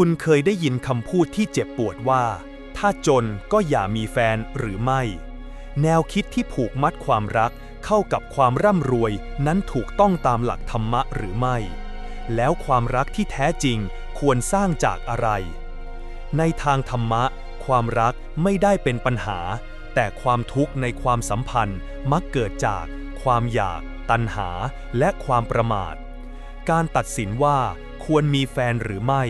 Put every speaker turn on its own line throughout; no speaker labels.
คุณเคยได้ยินคำพูดที่เจ็บปวดว่า ถ้าจนก็อย่ามีแฟนหรือไม่ แนวคิดที่ผูกมัดความรักเข้ากับความร่ำรวยนั้นถูกต้องตามหลักธรรมะหรือไม่ แล้วความรักที่แท้จริงควรสร้างจากอะไร ในทางธรรมะ ความรักไม่ได้เป็นปัญหา แต่ความทุกข์ในความสัมพันธ์มักเกิดจาก ความอยาก ตัณหา และความประมาท การตัดสินว่าควรมีแฟนหรือไม่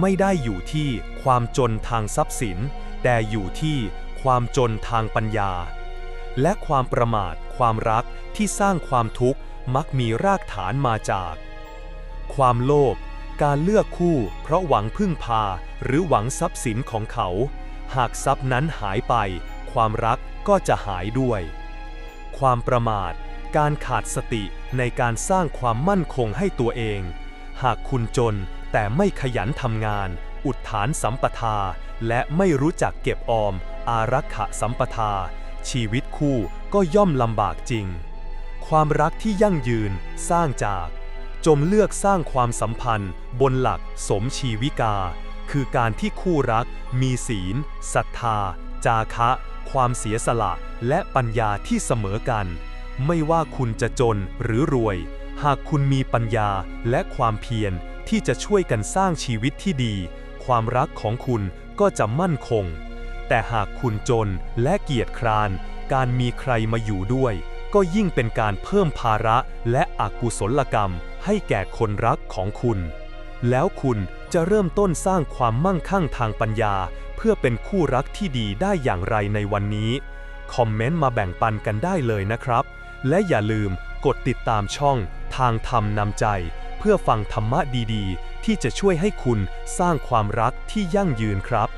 ไม่ได้อยู่ที่ความจนทางทรัพย์สิน แต่อยู่ที่ความจนทางปัญญา และความประมาทความรักที่สร้างความทุกข์มักมีรากฐานมาจาก ความโลภการเลือกคู่ เพราะหวังพึ่งพาหรือหวังทรัพย์สินของเขา หากทรัพย์นั้นหายไป ความรักก็จะหายด้วย ความประมาท การขาดสติในการสร้างความมั่นคงให้ตัวเอง หากคุณจน แต่ไม่ขยันทำงาน อุดฐานสัมปทา และไม่รู้จักเก็บออม อารักขะสัมปทา ชีวิตคู่ก็ย่อมลำบากจริง ความรักที่ยั่งยืนสร้างจาก จมเลือกสร้างความสัมพันธ์ บนหลักสมชีวิกา คือการที่คู่รัก มีศีลศรัทธา จาคะ ความเสียสละ และปัญญาที่เสมอกัน ไม่ว่าคุณจะจนหรือรวย หากคุณมีปัญญาและความเพียร ที่จะช่วยกันสร้างชีวิตที่ดี ความรักของคุณก็จะมั่นคง แต่หากคุณจนและเกียจคร้าน การมีใครมาอยู่ด้วย ก็ยิ่งเป็นการเพิ่มภาระและอกุศลกรรม ให้แก่คนรักของคุณ แล้วคุณจะเริ่มต้นสร้างความมั่งคั่งทางปัญญา เพื่อเป็นคู่รักที่ดีได้อย่างไรในวันนี้ คอมเมนต์มาแบ่งปันกันได้เลยนะครับ และอย่าลืมกดติดตามช่องทางธรรมนำใจ เพื่อฟังธรรมะดีๆ ที่จะช่วยให้คุณสร้างความรักที่ยั่งยืนครับ